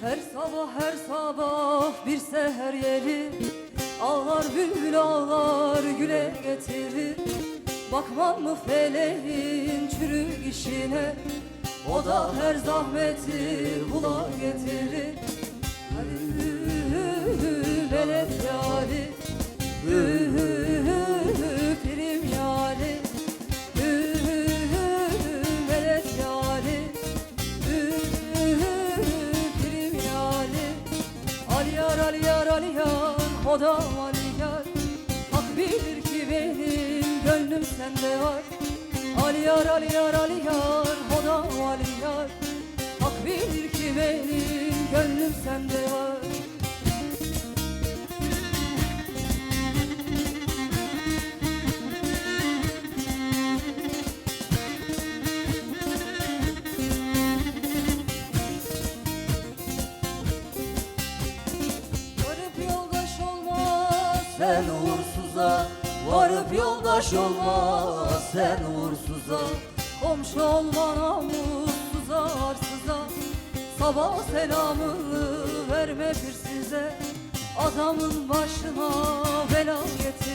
Her sabah her sabah bir seher yeri Ağlar bülbül ağlar güle getirir. Bakmam mı feleğin çürük işine? O da her zahmeti bula getirir. Melek yari Prim aliyar Hodam aliyar Hak bilir ki benim gönlüm sende var. Aliyar aliyar aliyar Hodam aliyar Hak bilir ki benim gönlüm sende var yoldaş olmaz sen uğursuza Komşu olma namussuza arsıza. Sabah selamını verme bir size Adamın başına bela getirir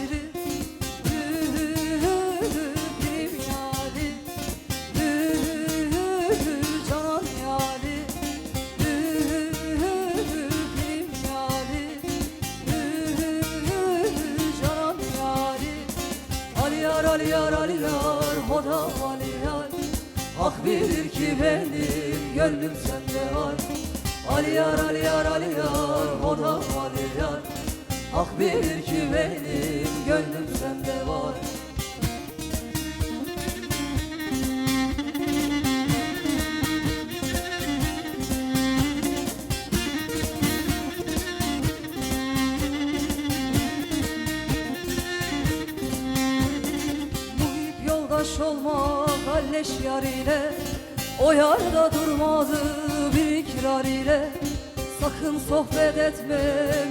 ki benim gönlüm sende var. Aliyar aliyar aliyar Hodam aliyar Hak bilir ki benim gönlüm sende var. Muhip yoldaş olmak halleş yar ile O yar da durmadı bir ikrar ile. Sakın sohbet etme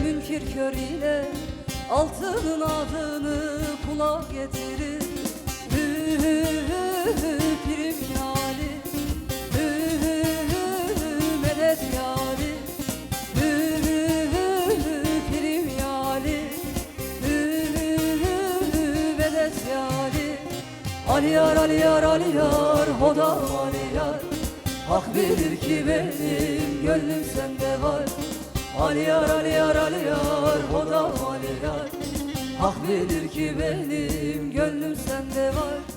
münkir kör ile. Altının adını kula getirir Prim yali Medet yali Prim yali Medet yali Aliyar aliyar aliyar Hodam aliyar Hak bilir ki benim gönlüm sende var. Aliyar aliyar aliyar Hodam aliyar Hak bilir ki benim gönlüm sende var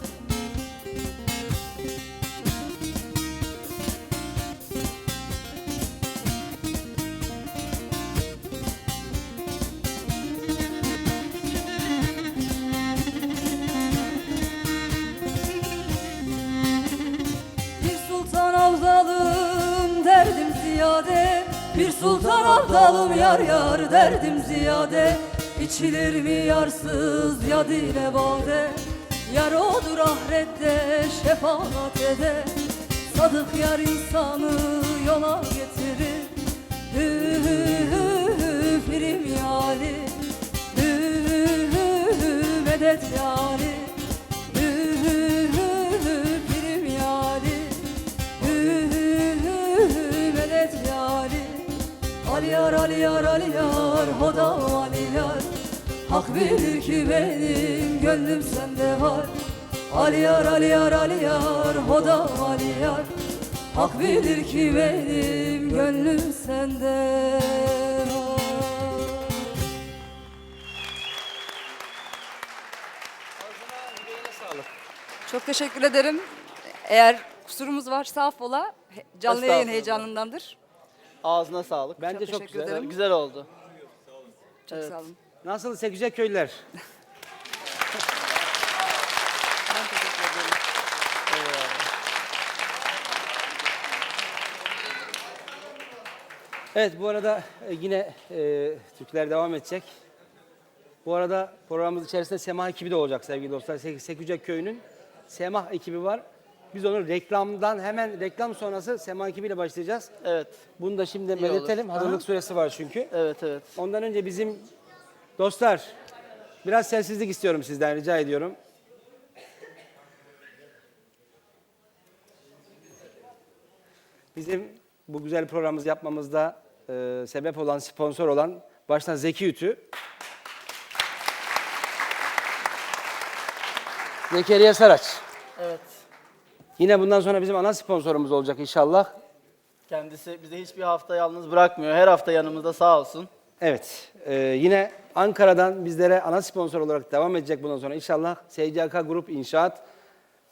Bir sultan avdalım yar yar derdim ziyade. İçilir mi yarsız ya dile bade Yar odur ahirette şefaat eder Sadık yar insanı yola getirir. Hü hü hü hü prim yali hü hü hü medet yali Aliyar aliyar aliyar hodam aliyar Hak bilir ki benim gönlüm sende var Aliyar aliyar aliyar hodam aliyar Hak bilir ki benim gönlüm sende Çok teşekkür ederim. Eğer kusurumuz varsa affola. Canlı yayın heyecanındandır. Ağzına sağlık. Bence Çok çok, teşekkür güzel. ederim. Güzel oldu. Çok Evet. sağ olun. Nasıl Seküce köylüler? Ben teşekkür ederim. Evet bu arada e, yine e, Türkler devam edecek. Bu arada programımız içerisinde Semah ekibi de olacak sevgili dostlar. Sek- Seküce köyünün Semah ekibi var. Biz onu reklamdan hemen reklam sonrası Semah ekibiyle başlayacağız. Evet. Bunu da şimdi belirtelim. olur. Hazırlık Aha. süresi var çünkü. Evet evet. Ondan önce bizim dostlar biraz sessizlik istiyorum sizden rica ediyorum. Bizim bu güzel programımızı yapmamızda e, sebep olan, sponsor olan başta Zeki Ütü. Zekeriya Saraç. Yine bundan sonra bizim ana sponsorumuz olacak inşallah. Kendisi bizi hiçbir hafta yalnız bırakmıyor. Her hafta yanımızda sağ olsun. Evet. e, yine Ankara'dan bizlere ana sponsor olarak devam edecek bundan sonra inşallah SCK Grup İnşaat.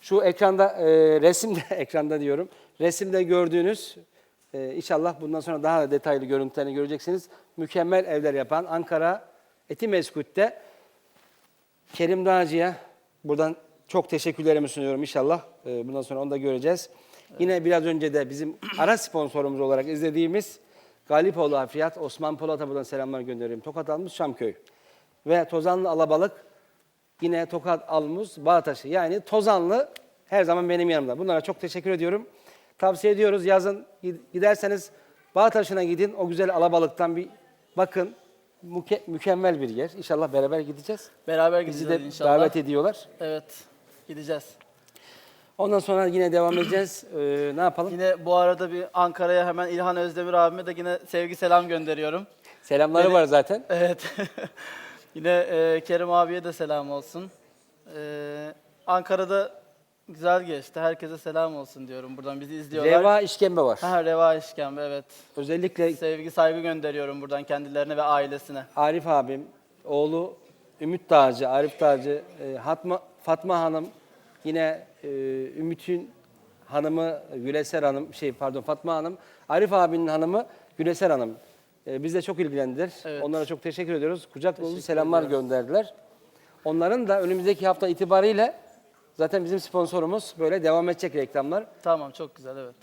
Şu ekranda, e, resimde, ekranda diyorum, resimde gördüğünüz e, inşallah bundan sonra daha da detaylı görüntülerini göreceksiniz. Mükemmel evler yapan Ankara Etimeskut'te Kerim Dağcı'ya buradan çok teşekkürlerimi sunuyorum inşallah. Ee, bundan sonra onu da göreceğiz. Yine biraz önce de bizim ara sponsorumuz olarak izlediğimiz Galipoğlu Afriyat, Osman Polat'a buradan selamlar gönderiyorum. Tokat Almus Şamköy. Ve Tozanlı Alabalık, yine Tokat Almus Bağtaşı. Yani Tozanlı her zaman benim yanımda. Bunlara çok teşekkür ediyorum. Tavsiye ediyoruz yazın giderseniz Bağtaşı'na gidin. O güzel alabalıktan bir bakın. Müke- mükemmel bir yer. İnşallah beraber gideceğiz. Beraber Bizi gideceğiz de inşallah. davet ediyorlar. Evet. Gideceğiz. Ondan sonra yine devam edeceğiz. Ee, ne yapalım? Yine bu arada bir Ankara'ya hemen İlhan Özdemir abime de yine sevgi selam gönderiyorum. Selamları Beni- var zaten. Evet. yine e, Kerim abiye de selam olsun. E, Ankara'da güzel geçti. Herkese selam olsun diyorum. Buradan bizi izliyorlar. Reva işkembe var. Ha, Reva İşkembe evet. Özellikle Sevgi saygı gönderiyorum buradan kendilerine ve ailesine. Arif abim, oğlu Ümit Dağcı, Arif Dağcı, e, Hatma, Fatma Hanım, yine e, Ümit'in hanımı Güleser Hanım, şey pardon Fatma Hanım, Arif abinin hanımı Güleser Hanım. E, bizle çok ilgilendiler. Evet. Onlara çok teşekkür ediyoruz. Kucak dolusu selamlar ediyoruz. gönderdiler. Onların da önümüzdeki hafta itibariyle zaten bizim sponsorumuz böyle devam edecek reklamlar. Tamam çok güzel evet.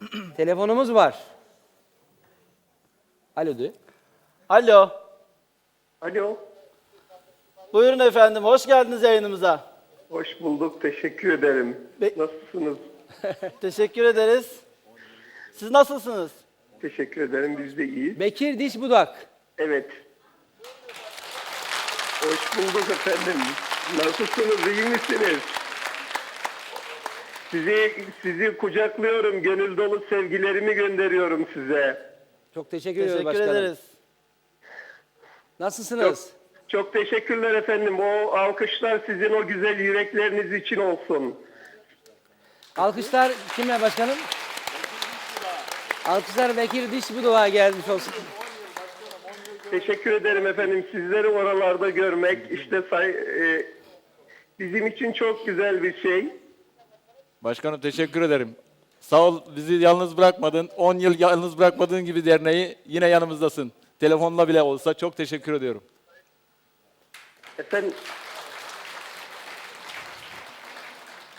Telefonumuz var. Alo diyor. Alo. Alo, Buyurun efendim. Hoş geldiniz yayınımıza. Hoş bulduk. Teşekkür ederim. Be- Nasılsınız? Teşekkür ederiz. Siz nasılsınız? Teşekkür ederim. Biz de iyiyiz. Bekir Diş Budak. Evet. Hoş bulduk efendim. Nasılsınız? İyi misiniz? Sizi sizi kucaklıyorum. Gönül dolu sevgilerimi gönderiyorum size. Çok teşekkür, ediyoruz Teşekkür başkanım. ederiz. Nasılsınız? Çok teşekkürler efendim. O alkışlar sizin o güzel yürekleriniz için olsun. Alkışlar kime başkanım? Alkışlar Bekir Diş Budak'a gelmiş olsun. Teşekkür ederim efendim. Sizleri oralarda görmek işte say, e, bizim için çok güzel bir şey. Başkanım teşekkür ederim. Sağ ol bizi yalnız bırakmadın. 10 yıl yalnız bırakmadığın gibi derneği yine yanımızdasın. Telefonla bile olsa çok teşekkür ediyorum. Efendim,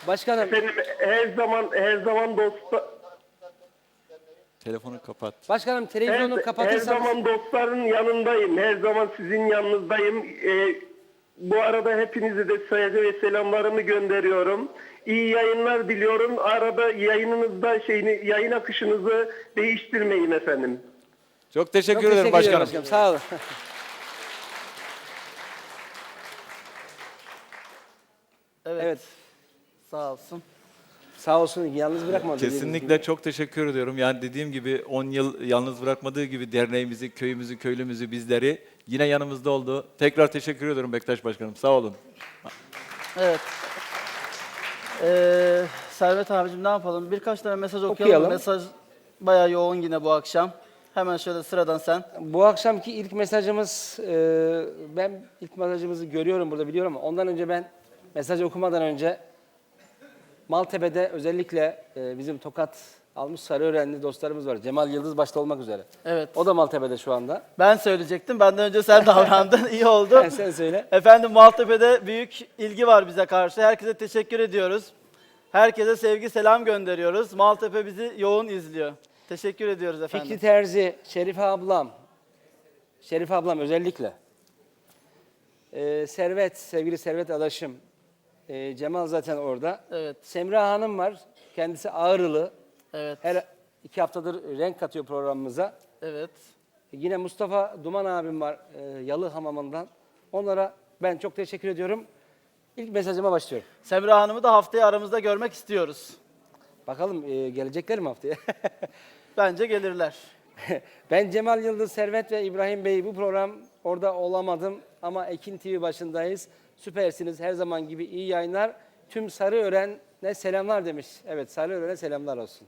Başkanım efendim her zaman her zaman dosta Telefonu kapat. Başkanım her, televizyonu her kapatırsanız zaman dostların yanındayım. Her zaman sizin yanınızdayım. Ee, bu arada hepinize de saygı ve selamlarımı gönderiyorum. İyi yayınlar diliyorum. Arada yayınınızda şeyini yayın akışınızı değiştirmeyin efendim. Çok teşekkür Çok ederim teşekkür başkanım. başkanım. Sağ olun. Evet. evet. Sağ olsun. Sağ olsun yalnız bırakmadı. Kesinlikle çok teşekkür ediyorum. Yani dediğim gibi 10 yıl yalnız bırakmadığı gibi derneğimizi, köyümüzü, köylümüzü, bizleri yine yanımızda oldu. Tekrar teşekkür ediyorum Bektaş Başkanım. Sağ olun. Evet. Ee, Servet abicim ne yapalım? Birkaç tane mesaj okuyalım. Okuyalım. Mesaj bayağı yoğun yine bu akşam. Hemen şöyle sıradan sen. Bu akşamki ilk mesajımız, e, ben ilk mesajımızı görüyorum burada biliyorum ama ondan önce ben mesajı okumadan önce Maltepe'de özellikle e, bizim Tokat almış Sarıörenli dostlarımız var. Cemal Yıldız başta olmak üzere. Evet. O da Maltepe'de şu anda. Ben söyleyecektim. Benden önce sen davrandın. İyi oldu. Sen, sen söyle. Efendim Maltepe'de büyük ilgi var bize karşı. Herkese teşekkür ediyoruz. Herkese sevgi selam gönderiyoruz. Maltepe bizi yoğun izliyor. Teşekkür ediyoruz efendim. Fikri Terzi, Şerife ablam, Şerife ablam özellikle. Ee, Servet, sevgili Servet adaşım. Ee, Cemal zaten orada. Evet. Semra Hanım var. Kendisi Ağrılı. Evet. Her iki haftadır renk katıyor programımıza. Evet. Yine Mustafa Duman abim var e, Yalı Hamamı'ndan. Onlara ben çok teşekkür ediyorum. İlk mesajıma başlıyorum. Semra Hanım'ı da haftaya aramızda görmek istiyoruz. Bakalım e, gelecekler mi haftaya? Bence gelirler. ben Cemal Yıldız, Servet ve İbrahim Bey bu program orada olamadım ama Ekin TV başındayız. Süpersiniz her zaman gibi iyi yayınlar. Tüm Sarıören'e selamlar demiş. Evet Sarıören'e selamlar olsun.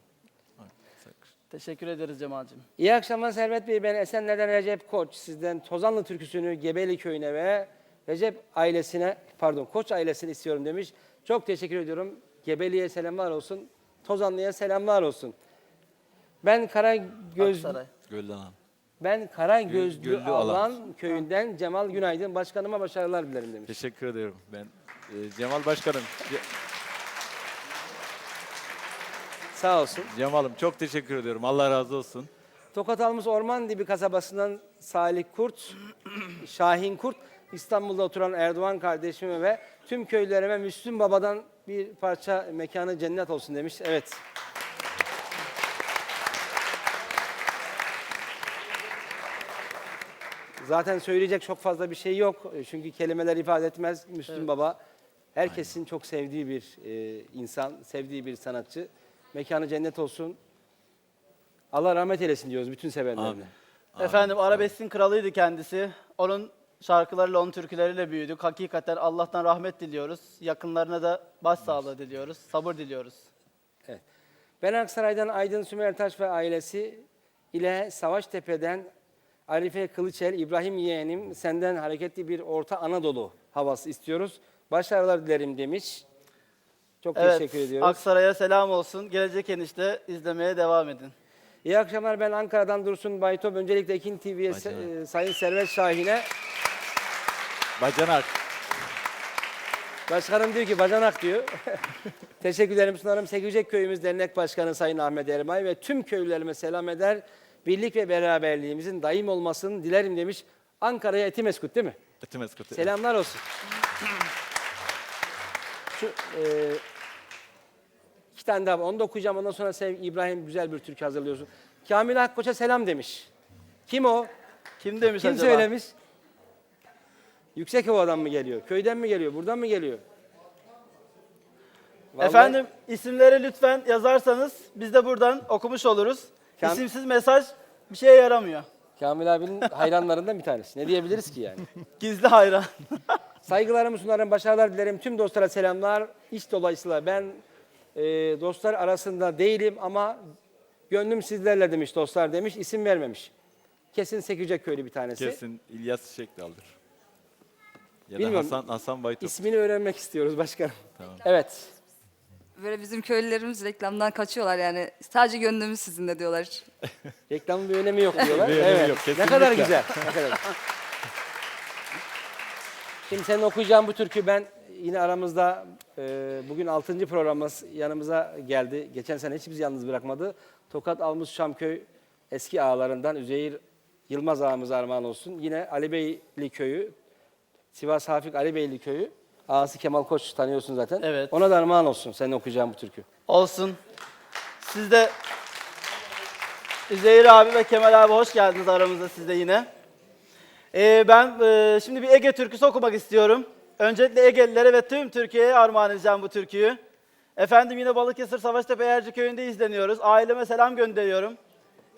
Teşekkür ederiz Cemal'cim. İyi akşamlar Servet Bey. Ben Esenler'den Recep Koç. Sizden Tozanlı türküsünü Gebeli köyüne ve Recep ailesine, pardon Koç ailesine istiyorum demiş. Çok teşekkür ediyorum. Gebeli'ye selamlar olsun. Tozanlı'ya selamlar olsun. Ben Kara Göz Aksaray. Gölden ben Kara Gözlü Alan Alan. köyünden Cemal Günaydın başkanıma başarılar dilerim demiş. Teşekkür ediyorum. Ben e, Cemal Başkanım, Ce- Sağ olsun. Cemal'ım çok teşekkür ediyorum. Allah razı olsun. Tokat Almış Orman Dibi kasabasından Salih Kurt, Şahin Kurt, İstanbul'da oturan Erdoğan kardeşime ve tüm köylerime Müslüm Baba'dan bir parça mekanı cennet olsun demiş. Evet. Zaten söyleyecek çok fazla bir şey yok. Çünkü kelimeler ifade etmez. Müslüm Baba herkesin çok sevdiği bir e, insan, sevdiği bir sanatçı. Mekanı cennet olsun. Allah rahmet eylesin diyoruz bütün sevenlerine. Amin. Efendim arabeskin kralıydı kendisi. Onun şarkılarıyla, onun türküleriyle büyüdük. Hakikaten Allah'tan rahmet diliyoruz. Yakınlarına da başsağlığı diliyoruz. Sabır diliyoruz. Ben Aksaray'dan Aydın Sümertaş ve ailesi ile Savaştepe'den Arife Kılıçel, İbrahim yeğenim senden hareketli bir Orta Anadolu havası istiyoruz. Başarılar dilerim demiş. Çok Evet, teşekkür ediyoruz. Aksaray'a selam olsun. Gelecek enişte izlemeye devam edin. İyi akşamlar ben Ankara'dan Dursun Baytop. Öncelikle Ekin TV'ye Bacanak. e, Sayın Servet Şahin'e. Bacanak. Başkanım diyor ki bacanak diyor. Teşekkürlerimi sunarım. Sekücek Köyümüz Dernek Başkanı Sayın Ahmet Ermay ve tüm köylülerime selam eder. Birlik ve beraberliğimizin daim olmasını dilerim demiş. Ankara'ya Etimeskut değil mi? Etimeskut. Selamlar olsun. Şu e, iki tane daha var. Onu da okuyacağım. Ondan sonra Sev İbrahim güzel bir türkü hazırlıyorsun. Kamil Akkoç'a selam demiş. Kim o? Kim demiş Kim acaba? söylemiş? Yüksekova'dan mı geliyor? Köyden mi geliyor? Buradan mı geliyor? Vallahi Efendim isimleri lütfen yazarsanız biz de buradan okumuş oluruz. Kam- İsimsiz mesaj bir şeye yaramıyor. Kamil abinin hayranlarından bir tanesi. Ne diyebiliriz ki yani? Gizli hayran. Saygılarımı sunarım, başarılar dilerim. Tüm dostlara selamlar. İş dolayısıyla ben e, dostlar arasında değilim ama gönlüm sizlerle demiş dostlar demiş. İsim vermemiş. Kesin Sekücek köylü bir tanesi. Kesin İlyas Şekdal'dır. Ya da Bilmiyorum. Hasan, Hasan Baytop. İsmini öğrenmek istiyoruz başkanım. Evet. Böyle bizim köylülerimiz reklamdan kaçıyorlar yani. Sadece gönlümüz sizinle diyorlar. Reklamın bir önemi yok diyorlar. Bir önemi evet. yok, ne kesinlikle. kadar güzel. Ne kadar. Şimdi senin okuyacağın bu türkü ben yine aramızda e, bugün 6. programımız yanımıza geldi. Geçen sene hiç bizi yalnız bırakmadı. Tokat Almış Şamköy eski ağalarından Üzeyir Yılmaz ağamıza armağan olsun. Yine Ali Beyli köyü, Sivas Hafik Ali Beyli köyü. Ağası Kemal Koç tanıyorsun zaten. Evet. Ona da armağan olsun senin okuyacağın bu türkü. Olsun. Siz de Üzeyir abi ve Kemal abi hoş geldiniz aramızda siz de yine. Ee, ben e, şimdi bir Ege türküsü okumak istiyorum. Öncelikle Egelilere ve tüm Türkiye'ye armağan edeceğim bu türküyü. Efendim yine Balıkesir Savaştepe Erci Köyü'nde izleniyoruz. Aileme selam gönderiyorum.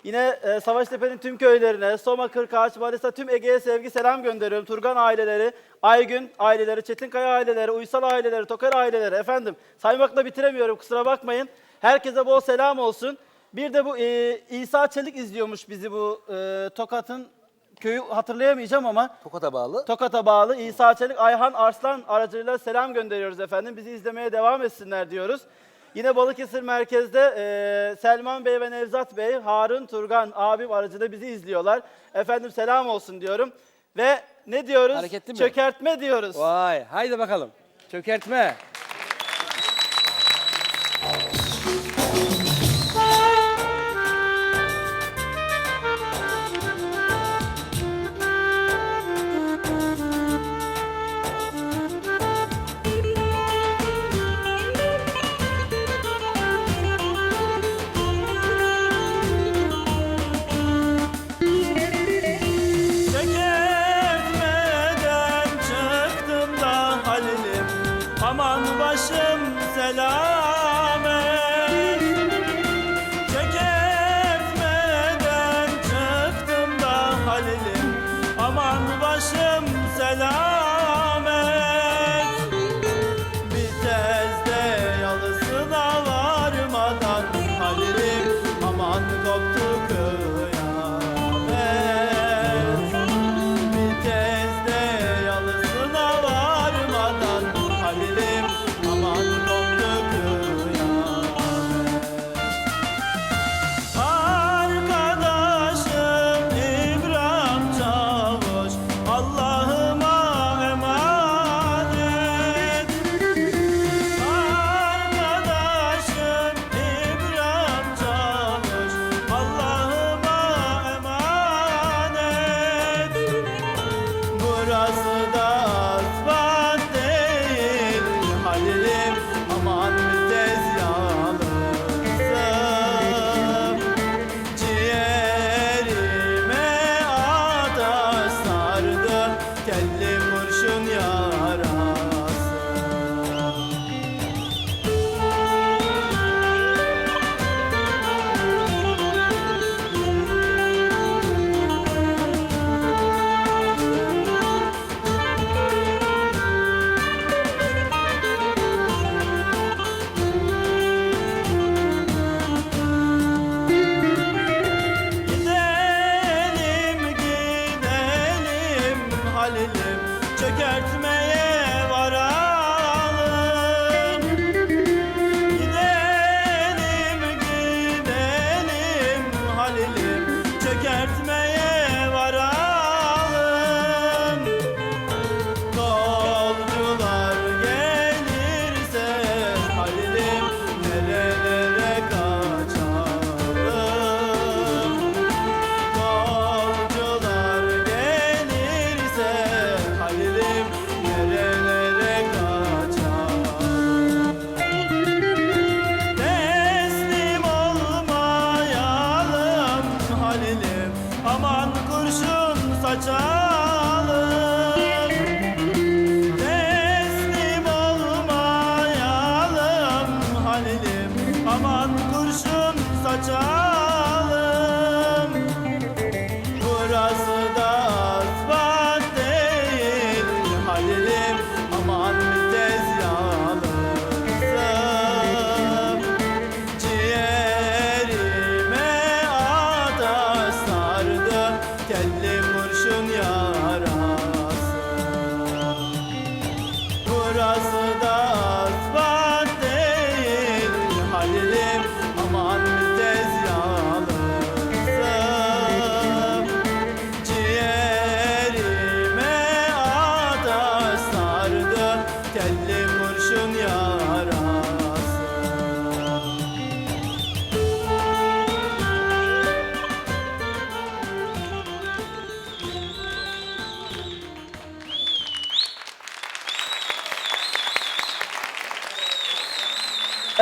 Yine e, Savaştepe'nin tüm köylerine, Soma, Kırkağaç, Manisa tüm Ege'ye sevgi selam gönderiyorum. Turgan aileleri, Aygün aileleri, Çetinkaya aileleri, Uysal aileleri, Tokar aileleri. Efendim saymakla bitiremiyorum kusura bakmayın. Herkese bol selam olsun. Bir de bu e, İsa Çelik izliyormuş bizi bu e, Tokat'ın köyü hatırlayamayacağım ama Tokat'a bağlı. Tokat'a bağlı İsa Çelik, Ayhan Arslan aracılığıyla selam gönderiyoruz efendim. Bizi izlemeye devam etsinler diyoruz. Yine Balıkesir merkezde e, Selman Bey ve Nevzat Bey, Harun Turgan abim aracılığıyla bizi izliyorlar. Efendim selam olsun diyorum. Ve ne diyoruz? Hareketli mi? Çökertme diyoruz. Vay, haydi bakalım. Çökertme.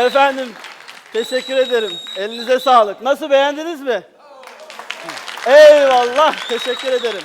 Efendim teşekkür ederim. Elinize sağlık. Nasıl beğendiniz mi? Eyvallah. Teşekkür ederim.